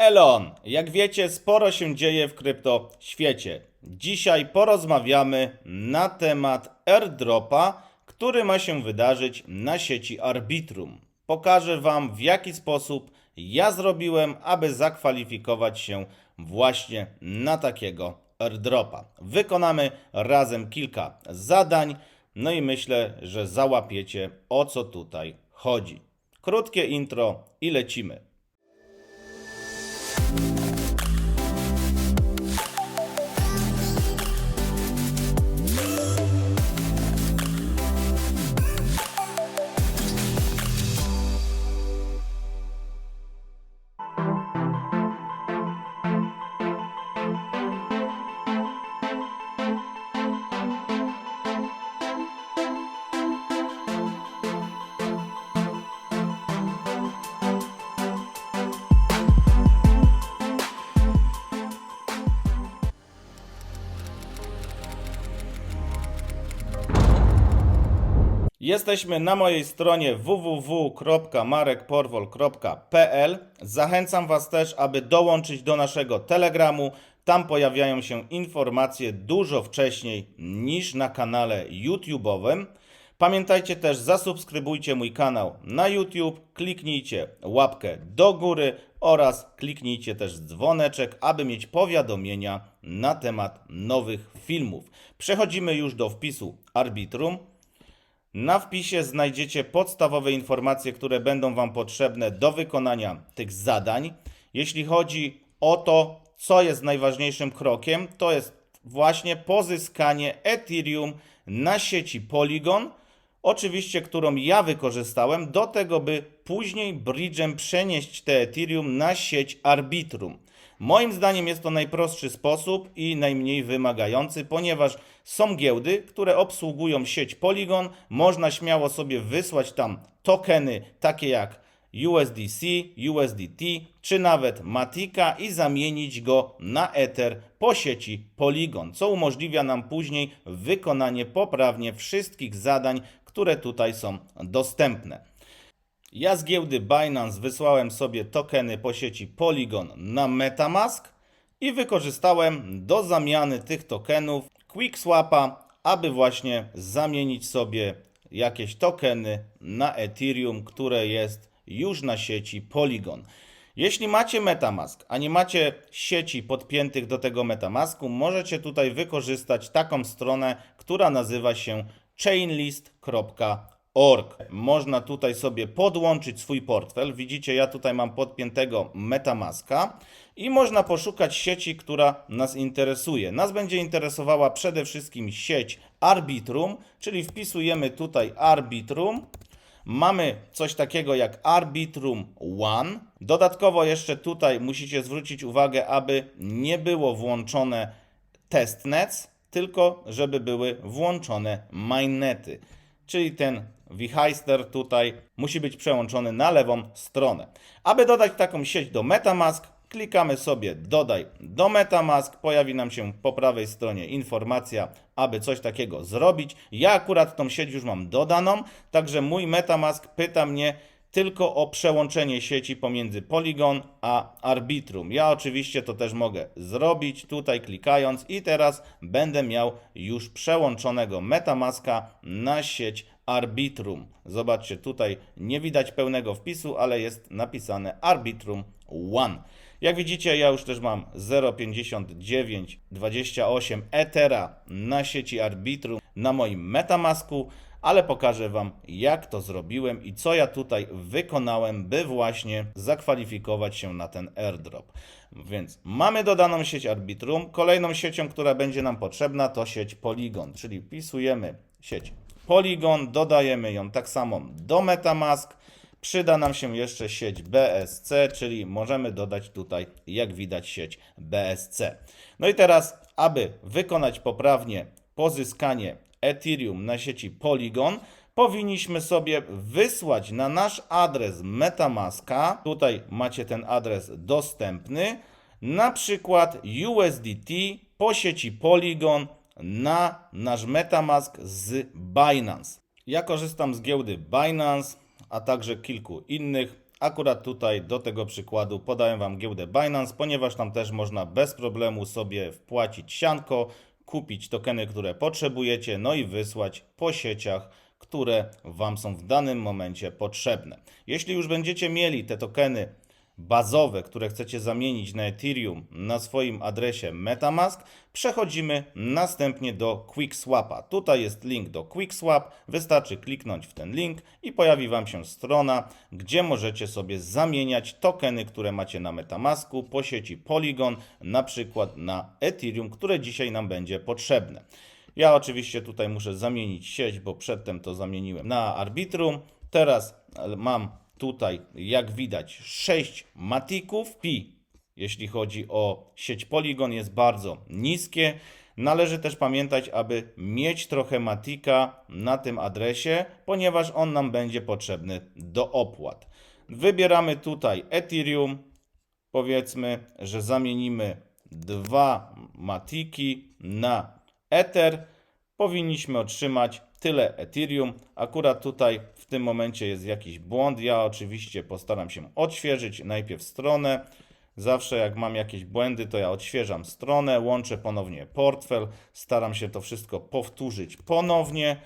Elon, jak wiecie, sporo się dzieje w krypto świecie. Dzisiaj porozmawiamy na temat airdropa, który ma się wydarzyć na sieci Arbitrum. Pokażę Wam, w jaki sposób ja zrobiłem, aby zakwalifikować się właśnie na takiego airdropa. Wykonamy razem kilka zadań, no i myślę, że załapiecie o co tutaj chodzi. Krótkie intro i lecimy. Jesteśmy na mojej stronie www.marekporwol.pl. Zachęcam Was też, aby dołączyć do naszego Telegramu. Tam pojawiają się informacje dużo wcześniej niż na kanale YouTube'owym. Pamiętajcie też, zasubskrybujcie mój kanał na YouTube, kliknijcie łapkę do góry oraz kliknijcie też dzwoneczek, aby mieć powiadomienia na temat nowych filmów. Przechodzimy już do wpisu Arbitrum. Na wpisie znajdziecie podstawowe informacje, które będą Wam potrzebne do wykonania tych zadań. Jeśli chodzi o to, co jest najważniejszym krokiem, to jest właśnie pozyskanie Ethereum na sieci Polygon, oczywiście którą ja wykorzystałem do tego, by później bridge'em przenieść te Ethereum na sieć Arbitrum. Moim zdaniem jest to najprostszy sposób i najmniej wymagający, ponieważ są giełdy, które obsługują sieć Polygon. Można śmiało sobie wysłać tam tokeny takie jak USDC, USDT czy nawet Matika i zamienić go na Ether po sieci Polygon, co umożliwia nam później wykonanie poprawnie wszystkich zadań, które tutaj są dostępne. Ja z giełdy Binance wysłałem sobie tokeny po sieci Polygon na Metamask i wykorzystałem do zamiany tych tokenów QuickSwapa, aby właśnie zamienić sobie jakieś tokeny na Ethereum, które jest już na sieci Polygon. Jeśli macie Metamask, a nie macie sieci podpiętych do tego Metamasku, możecie tutaj wykorzystać taką stronę, która nazywa się chainlist.org. Można tutaj sobie podłączyć swój portfel. Widzicie, ja tutaj mam podpiętego Metamaska i można poszukać sieci, która nas interesuje. Nas będzie interesowała przede wszystkim sieć Arbitrum, czyli wpisujemy tutaj Arbitrum. Mamy coś takiego jak Arbitrum One. Dodatkowo jeszcze tutaj musicie zwrócić uwagę, aby nie było włączone testnets, tylko żeby były włączone mainnety. Czyli ten Vheister tutaj musi być przełączony na lewą stronę. Aby dodać taką sieć do Metamask, klikamy sobie dodaj do Metamask, pojawi nam się po prawej stronie informacja, aby coś takiego zrobić. Ja akurat tą sieć już mam dodaną, także mój Metamask pyta mnie tylko o przełączenie sieci pomiędzy Polygon a Arbitrum. Ja oczywiście to też mogę zrobić tutaj klikając i teraz będę miał już przełączonego Metamaska na sieć Arbitrum. Zobaczcie, tutaj nie widać pełnego wpisu, ale jest napisane Arbitrum One. Jak widzicie, ja już też mam 0,5928 Ethera na sieci Arbitrum na moim Metamasku, ale pokażę Wam, jak to zrobiłem i co ja tutaj wykonałem, by właśnie zakwalifikować się na ten airdrop. Więc mamy dodaną sieć Arbitrum. Kolejną siecią, która będzie nam potrzebna, to sieć Polygon, czyli wpisujemy sieć Polygon, dodajemy ją tak samo do Metamask. Przyda nam się jeszcze sieć BSC, czyli możemy dodać tutaj, jak widać, sieć BSC. No i teraz, aby wykonać poprawnie pozyskanie Ethereum na sieci Polygon, powinniśmy sobie wysłać na nasz adres Metamaska. Tutaj macie ten adres dostępny. Na przykład USDT po sieci Polygon na nasz Metamask z Binance. Ja korzystam z giełdy Binance, a także kilku innych, Akurat tutaj do tego przykładu podaję Wam giełdę Binance, ponieważ tam też można bez problemu sobie wpłacić sianko, kupić tokeny, które potrzebujecie, no i wysłać po sieciach, które Wam są w danym momencie potrzebne. Jeśli już będziecie mieli te tokeny bazowe, które chcecie zamienić na Ethereum na swoim adresie MetaMask, przechodzimy następnie do QuickSwapa. Tutaj jest link do QuickSwap, wystarczy kliknąć w ten link i pojawi Wam się strona, gdzie możecie sobie zamieniać tokeny, które macie na MetaMasku po sieci Polygon, na przykład na Ethereum, które dzisiaj nam będzie potrzebne. Ja oczywiście tutaj muszę zamienić sieć, bo przedtem to zamieniłem na Arbitrum. Teraz mam tutaj, jak widać, 6 matików. Pi, jeśli chodzi o sieć Polygon, jest bardzo niskie. Należy też pamiętać, aby mieć trochę matika na tym adresie, ponieważ on nam będzie potrzebny do opłat. Wybieramy tutaj Ethereum. Powiedzmy, że zamienimy dwa matiki na Ether. Powinniśmy otrzymać tyle Ethereum. Akurat tutaj w tym momencie jest jakiś błąd. Ja oczywiście postaram się odświeżyć najpierw stronę. Zawsze jak mam jakieś błędy, to ja odświeżam stronę, łączę ponownie portfel, staram się to wszystko powtórzyć ponownie.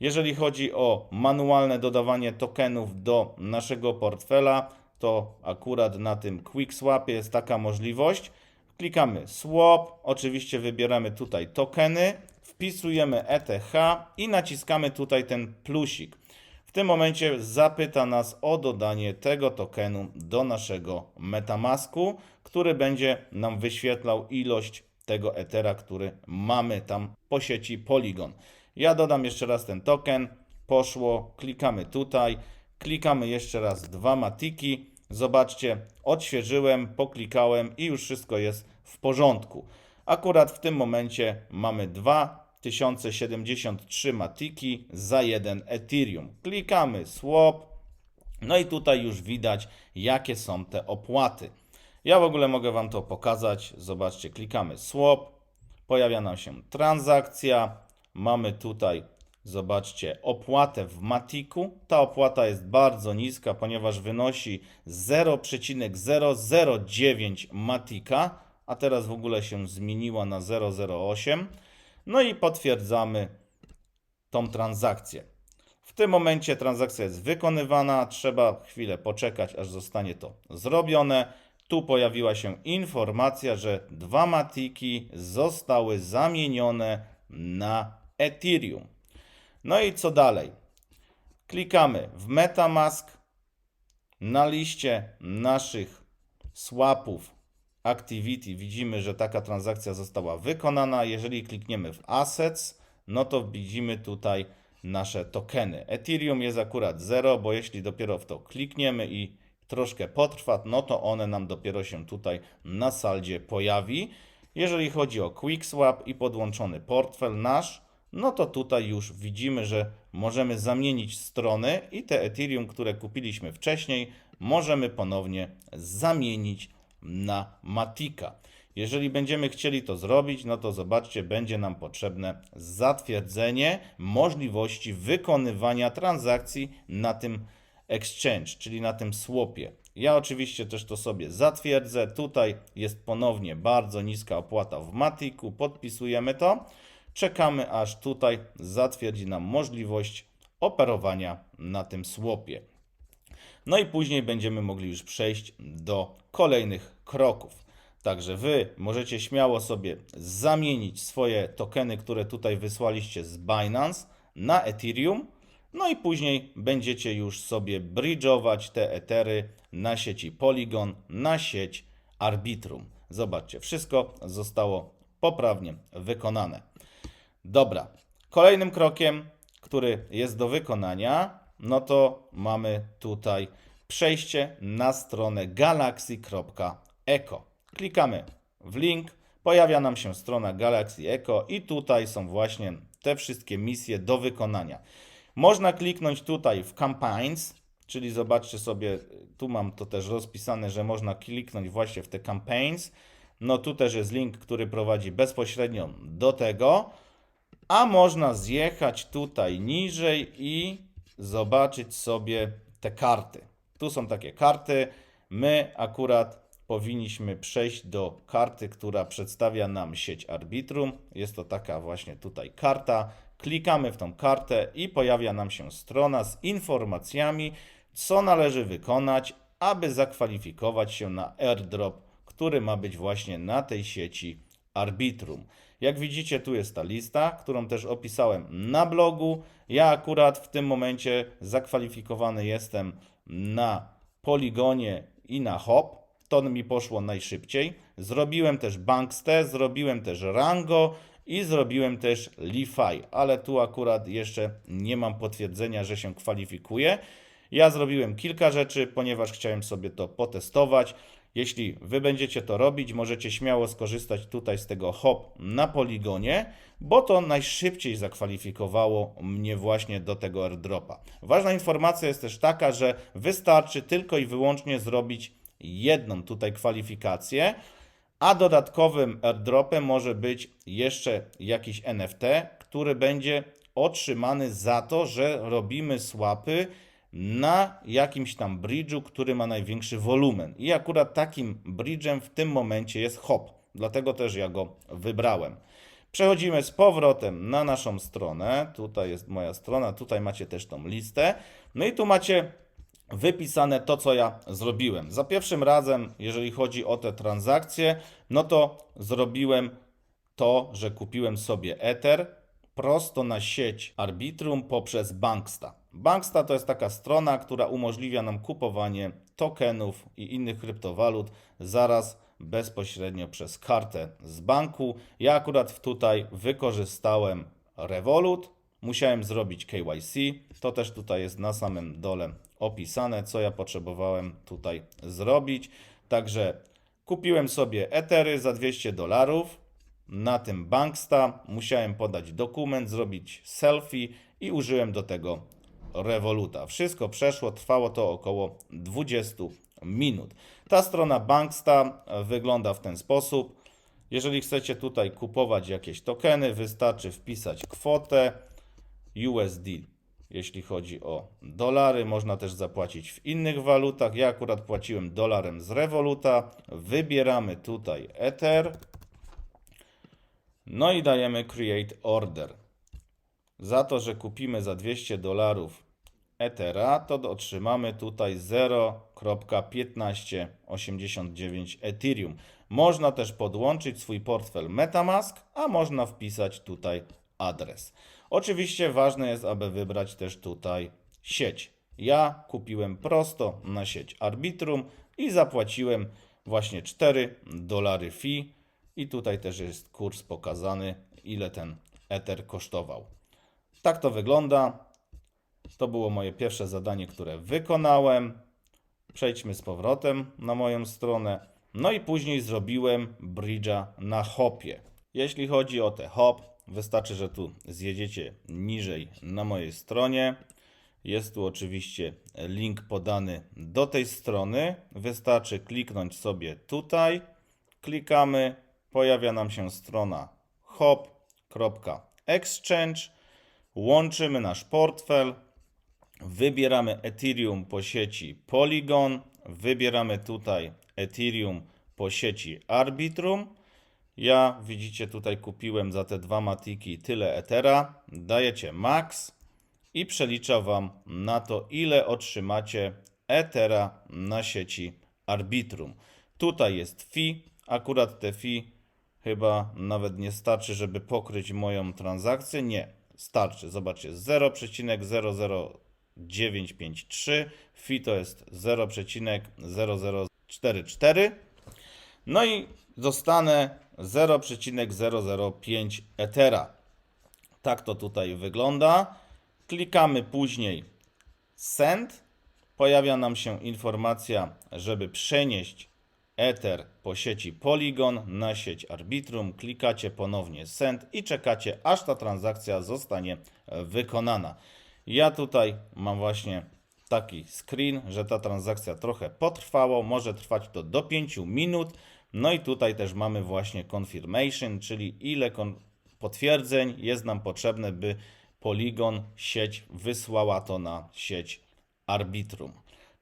Jeżeli chodzi o manualne dodawanie tokenów do naszego portfela, to akurat na tym QuickSwapie jest taka możliwość. Klikamy Swap, oczywiście wybieramy tutaj tokeny, wpisujemy ETH i naciskamy tutaj ten plusik. W tym momencie zapyta nas o dodanie tego tokenu do naszego MetaMasku, który będzie nam wyświetlał ilość tego Ethera, który mamy tam po sieci Polygon. Ja dodam jeszcze raz ten token, poszło, klikamy tutaj, klikamy jeszcze raz dwa matiki. Zobaczcie, odświeżyłem, poklikałem i już wszystko jest w porządku. Akurat w tym momencie mamy 2073 matiki za jeden Ethereum. Klikamy swap. No i tutaj już widać, jakie są te opłaty. Ja w ogóle mogę Wam to pokazać. Zobaczcie, klikamy swap. Pojawia nam się transakcja. Mamy tutaj, zobaczcie, opłatę w Matiku. Ta opłata jest bardzo niska, ponieważ wynosi 0,009 Matika, a teraz w ogóle się zmieniła na 0,08. No i potwierdzamy tą transakcję. W tym momencie transakcja jest wykonywana, trzeba chwilę poczekać, aż zostanie to zrobione. Tu pojawiła się informacja, że dwa matiki zostały zamienione na Ethereum. No i co dalej? Klikamy w MetaMask. Na liście naszych swapów Activity widzimy, że taka transakcja została wykonana. Jeżeli klikniemy w Assets, no to widzimy tutaj nasze tokeny. Ethereum jest akurat 0, bo jeśli dopiero w to klikniemy i troszkę potrwa, no to one nam dopiero się tutaj na saldzie pojawi. Jeżeli chodzi o QuickSwap i podłączony portfel nasz, no to tutaj już widzimy, że możemy zamienić strony i te Ethereum, które kupiliśmy wcześniej, możemy ponownie zamienić na Matika. Jeżeli będziemy chcieli to zrobić, no to zobaczcie, będzie nam potrzebne zatwierdzenie możliwości wykonywania transakcji na tym exchange, czyli na tym swapie. Ja oczywiście też to sobie zatwierdzę. Tutaj jest ponownie bardzo niska opłata w Matiku. Podpisujemy to. Czekamy aż tutaj zatwierdzi nam możliwość operowania na tym swapie. No i później będziemy mogli już przejść do kolejnych kroków. Także Wy możecie śmiało sobie zamienić swoje tokeny, które tutaj wysłaliście z Binance na Ethereum. No i później będziecie już sobie bridge'ować te Ethery na sieci Polygon, na sieć Arbitrum. Zobaczcie, wszystko zostało poprawnie wykonane. Dobra, kolejnym krokiem, który jest do wykonania, no to mamy tutaj przejście na stronę galaxy.eco. Klikamy w link, pojawia nam się strona Galaxy Eco i tutaj są właśnie te wszystkie misje do wykonania. Można kliknąć tutaj w Campaigns, czyli zobaczcie sobie, tu mam to też rozpisane, że można kliknąć właśnie w te Campaigns. No tu też jest link, który prowadzi bezpośrednio do tego, a można zjechać tutaj niżej i zobaczyć sobie te karty. Tu są takie karty. My akurat powinniśmy przejść do karty, która przedstawia nam sieć Arbitrum. Jest to taka właśnie tutaj karta. Klikamy w tą kartę i pojawia nam się strona z informacjami, co należy wykonać, aby zakwalifikować się na airdrop, który ma być właśnie na tej sieci Arbitrum. Jak widzicie, tu jest ta lista, którą też opisałem na blogu. Ja akurat w tym momencie zakwalifikowany jestem na Poligonie i na Hop. To mi poszło najszybciej. Zrobiłem też Bankste, zrobiłem też Rango i zrobiłem też Lify, ale tu akurat jeszcze nie mam potwierdzenia, że się kwalifikuję. Ja zrobiłem kilka rzeczy, ponieważ chciałem sobie to potestować. Jeśli wy będziecie to robić, możecie śmiało skorzystać tutaj z tego hop na poligonie, bo to najszybciej zakwalifikowało mnie właśnie do tego airdropa. Ważna informacja jest też taka, że wystarczy tylko i wyłącznie zrobić jedną tutaj kwalifikację, a dodatkowym airdropem może być jeszcze jakiś NFT, który będzie otrzymany za to, że robimy swapy na jakimś tam bridge'u, który ma największy wolumen. I akurat takim bridge'em w tym momencie jest HOP, dlatego też ja go wybrałem. Przechodzimy z powrotem na naszą stronę. Tutaj jest moja strona, tutaj macie też tą listę. No i tu macie wypisane to, co ja zrobiłem. Za pierwszym razem, jeżeli chodzi o te transakcje, no to zrobiłem to, że kupiłem sobie Ether prosto na sieć Arbitrum poprzez Banksta. Banksta to jest taka strona, która umożliwia nam kupowanie tokenów i innych kryptowalut zaraz bezpośrednio przez kartę z banku. Ja akurat tutaj wykorzystałem Revolut, musiałem zrobić KYC. To też tutaj jest na samym dole opisane, co ja potrzebowałem tutaj zrobić. Także kupiłem sobie Ethery za 200 dolarów na tym Banksta. Musiałem podać dokument, zrobić selfie i użyłem do tego Revoluta. Wszystko przeszło, trwało to około 20 minut. Ta strona Banksta wygląda w ten sposób. Jeżeli chcecie tutaj kupować jakieś tokeny, wystarczy wpisać kwotę USD. Jeśli chodzi o dolary, można też zapłacić w innych walutach. Ja akurat płaciłem dolarem z Revoluta. Wybieramy tutaj Ether. No i dajemy Create Order. Za to, że kupimy za 200 dolarów Ethera, to otrzymamy tutaj 0.1589 Ethereum. Można też podłączyć swój portfel Metamask, a można wpisać tutaj adres. Oczywiście ważne jest, aby wybrać też tutaj sieć. Ja kupiłem prosto na sieć Arbitrum i zapłaciłem właśnie 4 dolary fee i tutaj też jest kurs pokazany, ile ten Ether kosztował. Tak to wygląda. To było moje pierwsze zadanie, które wykonałem. Przejdźmy z powrotem na moją stronę. No i później zrobiłem bridge'a na hopie. Jeśli chodzi o te hop, wystarczy, że tu zjedziecie niżej na mojej stronie. Jest tu oczywiście link podany do tej strony. Wystarczy kliknąć sobie tutaj. Klikamy, pojawia nam się strona hop.exchange. Łączymy nasz portfel, wybieramy Ethereum po sieci Polygon, wybieramy tutaj Ethereum po sieci Arbitrum. Ja widzicie tutaj kupiłem za te dwa matiki tyle Ethera. Dajecie max i przelicza Wam na to, ile otrzymacie Ethera na sieci Arbitrum. Tutaj jest fee, akurat te fee chyba nawet nie starczy, żeby pokryć moją transakcję. Nie, starczy. Zobaczcie, 0,00953, fi to jest 0,0044. No i dostanę 0,005 Ethera. Tak to tutaj wygląda. Klikamy później Send. Pojawia nam się informacja, żeby przenieść Ether po sieci Polygon na sieć Arbitrum. Klikacie ponownie Send i czekacie, aż ta transakcja zostanie wykonana. Ja tutaj mam właśnie taki screen, że ta transakcja trochę potrwało, może trwać to do 5 minut. No i tutaj też mamy właśnie confirmation, czyli ile potwierdzeń jest nam potrzebne, by Polygon sieć wysłała to na sieć Arbitrum.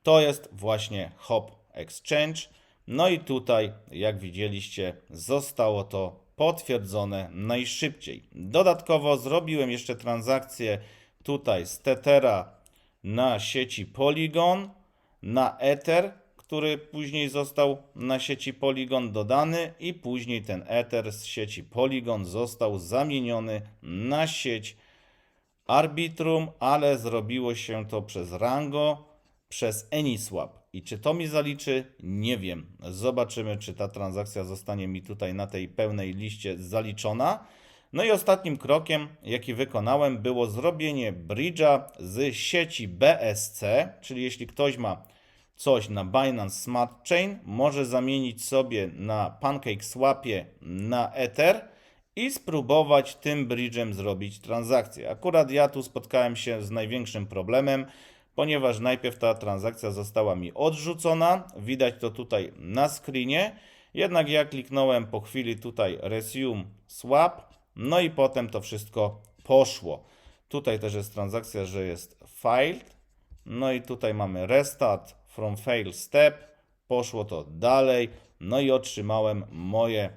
to jest właśnie Hop Exchange. No i tutaj, jak widzieliście, zostało to potwierdzone najszybciej. Dodatkowo zrobiłem jeszcze transakcję tutaj z Tethera na sieci Polygon, na Ether, który później został na sieci Polygon dodany i później ten Ether z sieci Polygon został zamieniony na sieć Arbitrum, ale zrobiło się to przez Rango, przez Anyiswap. I czy to mi zaliczy? Nie wiem. Zobaczymy, czy ta transakcja zostanie mi tutaj na tej pełnej liście zaliczona. No i ostatnim krokiem, jaki wykonałem, było zrobienie bridge'a z sieci BSC, czyli jeśli ktoś ma coś na Binance Smart Chain, może zamienić sobie na PancakeSwapie na Ether i spróbować tym bridge'em zrobić transakcję. Akurat ja tu spotkałem się z największym problemem, ponieważ najpierw ta transakcja została mi odrzucona. Widać to tutaj na screenie. Jednak ja kliknąłem po chwili tutaj Resume Swap, no i potem to wszystko poszło. Tutaj też jest transakcja, że jest failed. No i tutaj mamy restart from fail step. Poszło to dalej. No i otrzymałem moje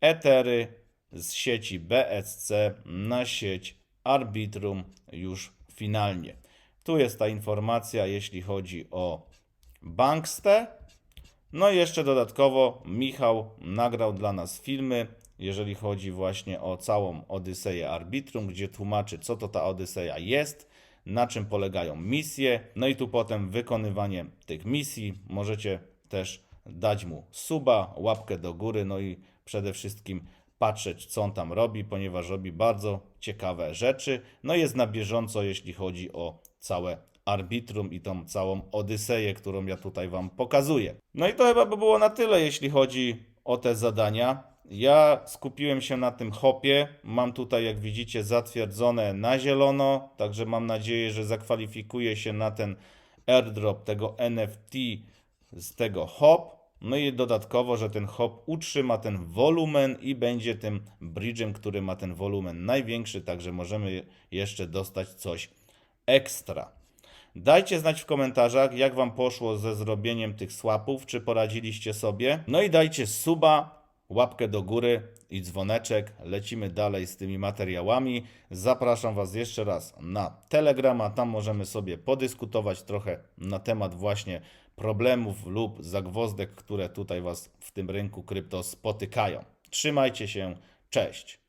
Etery z sieci BSC na sieć Arbitrum już finalnie. Tu jest ta informacja, jeśli chodzi o Bankstę. No i jeszcze dodatkowo Michał nagrał dla nas filmy, jeżeli chodzi właśnie o całą Odyseję Arbitrum, gdzie tłumaczy, co to ta Odyseja jest, na czym polegają misje. No i tu potem wykonywanie tych misji. Możecie też dać mu suba, łapkę do góry, no i przede wszystkim patrzeć, co on tam robi, ponieważ robi bardzo ciekawe rzeczy. No jest na bieżąco, jeśli chodzi o całe arbitrum i tą całą Odyseję, którą ja tutaj Wam pokazuję. No i to chyba by było na tyle, jeśli chodzi o te zadania. Ja skupiłem się na tym hopie. Mam tutaj, jak widzicie, zatwierdzone na zielono, także mam nadzieję, że zakwalifikuję się na ten airdrop tego NFT z tego hop. No i dodatkowo, że ten hop utrzyma ten wolumen i będzie tym bridge'em, który ma ten wolumen największy, także możemy jeszcze dostać coś ekstra. Dajcie znać w komentarzach, jak Wam poszło ze zrobieniem tych swapów, czy poradziliście sobie. No i dajcie suba, łapkę do góry i dzwoneczek. Lecimy dalej z tymi materiałami. Zapraszam Was jeszcze raz na Telegrama. Tam możemy sobie podyskutować trochę na temat właśnie problemów lub zagwozdek, które tutaj Was w tym rynku krypto spotykają. Trzymajcie się. Cześć.